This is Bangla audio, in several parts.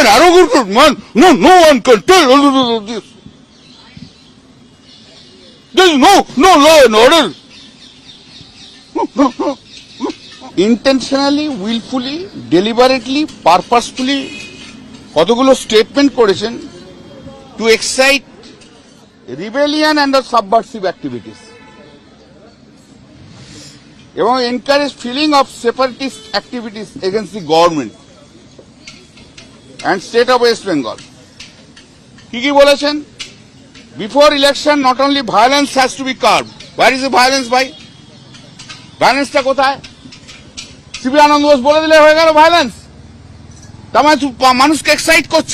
an arrogant man. No, no one can tell this. There is no, no law and order. No, no, no. Intentionally wilfully deliberately purposefully কতগুলো স্টেটমেন্ট করেছেন to excite rebellion and subversive activities এবং encourage feeling of separatist activities against the government and state of West Bengal কি কি বলেছেন? Before election not only violence has to be curb where is violence ভাই? ভায়োলেন্সটা কোথায়? সিবি আনন্দ বোস বলে দিলে হয়ে গেল ভায়োলেন্স তার মানে মানুষকে এক্সাইট করছ।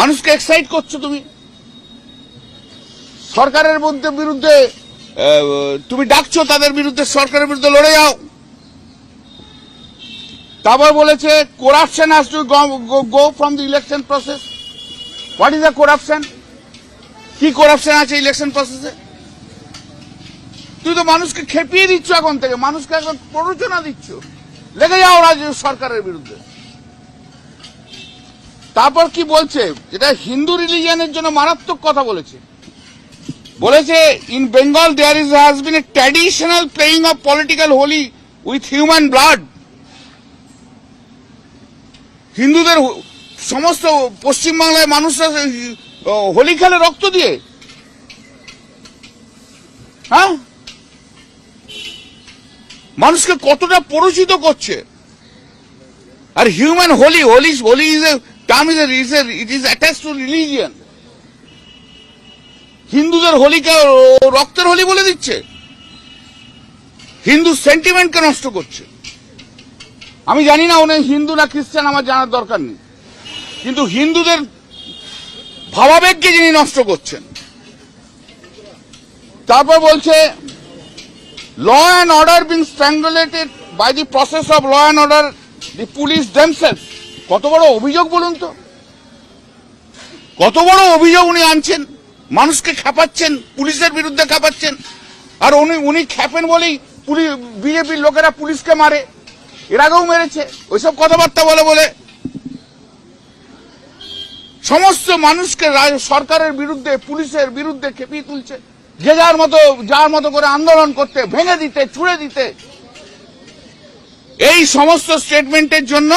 মানুষকে এক্সাইট করছ তুমি। সরকারের বিরুদ্ধে তুমি ডাকছো, তাদের বিরুদ্ধে সরকারের বিরুদ্ধে লড়ে যাও। তারপর বলেছে corruption has to go from the election process what is the corruption কি করাপশন আছে ইলেকশন প্রসেসে তুই তো মানুষকে খেপিয়ে দিচ্ছ এখন থেকে, মানুষকে এখন প্ররোচনা দিচ্ছ। লেগে যাও রাজ্য সরকারের বিরুদ্ধে। তারপর কি বলছে? যেটা হিন্দু রিলিজিয়নের জন্য মারাত্মক কথা বলেছে। বলেছে in Bengal there is has been a traditional playing of political Holi with human blood হিন্দুদের সমস্ত পশ্চিমবাংলায় মানুষরা হোলি খেলে রক্ত দিয়ে। হ্যাঁ? মানুষকে কতটা পরিচিত করছে। আর human Holi Holi Holi is a term is it is attach to religion হিন্দুদের হোলিকে রক্তের হোলি বলে দিচ্ছে। হিন্দু সেন্টিমেন্টকে নষ্ট করছে। আমি জানি না উনি হিন্দু না খ্রিস্টান, আমার জানার দরকার নেই। কিন্তু হিন্দুদের ভাবাবেগকে যিনি নষ্ট করছেন, তারপর বলছে law and order being strangulated by the process of law and order the police themselves কত বড় অভিযোগ বলুন তো। কত বড় অভিযোগ উনি আনছেন, মানুষকে খেপাচ্ছেন, পুলিশের বিরুদ্ধে খেপাচ্ছেন। আর উনি উনি খেপেন বলেই পুলিশ বিজেপির লোকেরা পুলিশকে মারে। এর আগেও মেরেছে, ওইসব কথাবার্তা বলে বলে। সমস্ত মানুষকে সরকারের বিরুদ্ধে, পুলিশের বিরুদ্ধে খেপিয়ে তুলছে। যে যার মতো যার মতো করে আন্দোলন করতে, ভেঙে দিতে, ছুড়ে দিতে। এই সমস্ত স্টেটমেন্টের জন্য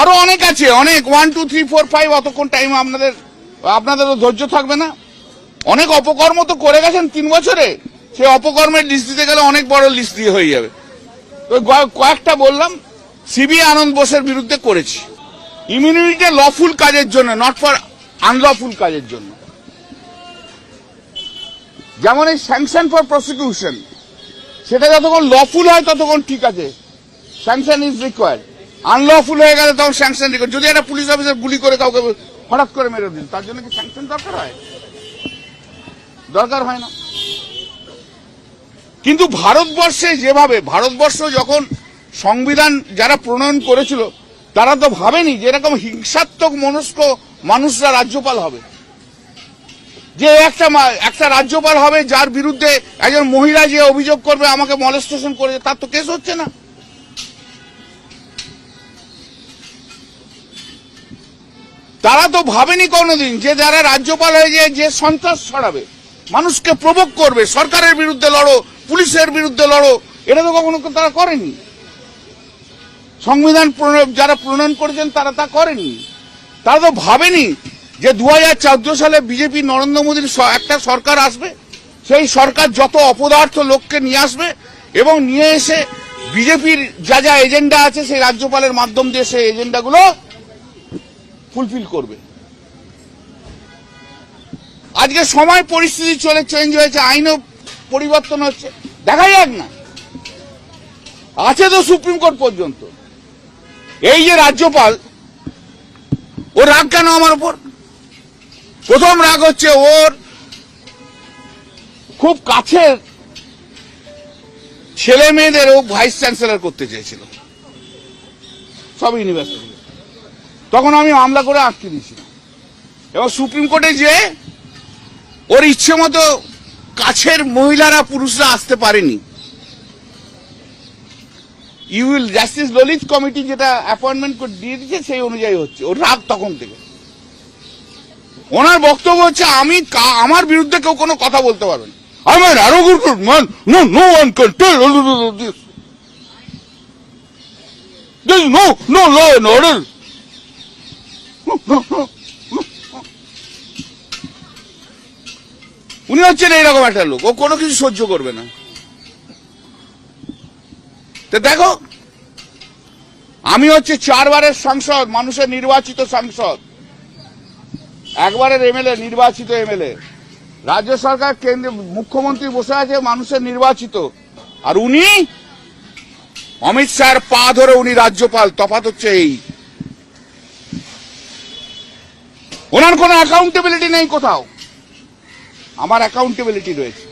আরও অনেক আছে। অনেক one two three four five অতক্ষণ টাইম আপনাদের, আপনাদেরও ধৈর্য থাকবে না। অনেক অপকর্ম তো করে গেছেন তিন বছরে। সে অপকর্মের লিস্ট দিতে গেলে অনেক বড় লিস্ট দিয়ে হয়ে যাবে। গ- কয়েকটা বললাম সিবি আনন্দ বোসের বিরুদ্ধে করেছি। ইমিউনিটিটা লফুল কাজের জন্য নট ফর আনলফুল কাজের জন্য। যেমন এই স্যাংশন ফর প্রসিকিউশন সেটা যতক্ষণ লফুল হয় ততক্ষণ ঠিক আছে। স্যাংশন ইজ রিকোয়ার্ড আনলফুল হয়ে গেলে তখন স্যাংশন রিকোয়ার্ড যদি একটা পুলিশ অফিসার গুলি করে কাউকে হঠাৎ করে মেরে দিল, তার জন্য কি স্যাংশন দরকার হয়? দরকার হয় না। কিন্তু ভারতবর্ষে যেভাবে, ভারতবর্ষ যখন সংবিধান যারা প্রণয়ন করেছিল, তারা তো ভাবেনি যে এরকম হিংসাত্মক মনস্ক মানুষরা রাজ্যপাল হবে। যে একটা একটা রাজ্যপাল হবে যার বিরুদ্ধে একজন মহিলা যে অভিযোগ করবে, আমাকে মলেস্টেশন করেছে তার তো কেস হচ্ছে না। তারা তো ভাবেনি কোনোদিন যে যারা রাজ্যপাল হয়ে যে সন্ত্রাস ছড়াবে, মানুষকে প্রভোগ করবে, সরকারের বিরুদ্ধে লড়ো পুলিশের বিরুদ্ধে লড়ো, এটা তো কখনো তারা করেনি। সংবিধান যারা প্রণয়ন করেছেন, তারা তা করেনি। তারা তো ভাবেনি যে দু হাজার চোদ্দ সালে বিজেপি নরেন্দ্র মোদীর একটা সরকার আসবে, সেই সরকার যত অপদার্থ লোককে নিয়ে আসবে এবং নিয়ে এসে বিজেপির যা যা এজেন্ডা আছে, সেই রাজ্যপালের মাধ্যম দিয়ে সেই এজেন্ডাগুলো ফুলফিল করবে। আজকে সময় পরিস্থিতি চলে চেঞ্জ হয়েছে, আইনও পরিবর্তন হচ্ছে। দেখা যাক না। আছে তো সুপ্রিম কোর্ট পর্যন্ত। এই যে রাজ্যপাল, ও রাগ কেন আমার উপর? প্রথম রাগ হচ্ছে ওর খুব কাছের ছেলে মেয়েদের ও ভাইস চ্যান্সেলর করতে চেয়েছিল। সব ইউনিভার্সিটি। তখন আমি মামলা করে আটকে দিয়েছিলাম। এবং সুপ্রিম কোর্টে যে ওর ইচ্ছে মতো কাছের মহিলারা, পুরুষরা আসতে পারেনি। ইউল জাস্টিস ললিত কমিটি যেটা অ্যাপয়েন্টমেন্ট দিয়ে দিচ্ছে সেই অনুযায়ী হচ্ছে। ওর রাগ তখন থেকে। ওনার বক্তব্য হচ্ছে, আমি আমার বিরুদ্ধে কেউ কোনো কথা বলতে পারবে না। আমি আরও মান and order. উনি হচ্ছেন এইরকম একটা লোক। ও কোনো কিছু সহ্য করবে না। তো দেখো, আমি হচ্ছে চারবারের সাংসদ, মানুষের নির্বাচিত সাংসদ। একবারের এমএলএ, নির্বাচিত এমএলএ। রাজ্য সরকার কেন্দ্রে মুখ্যমন্ত্রী বসে আছে, মানুষের নির্বাচিত। আর উনি, অমিত শাহের পা ধরে উনি রাজ্যপাল, তফাৎ হচ্ছে এই। ওনার কোনো অ্যাকাউন্টেবিলিটি নেই কোথাও। আমার অ্যাকাউন্টেবিলিটি রয়েছে।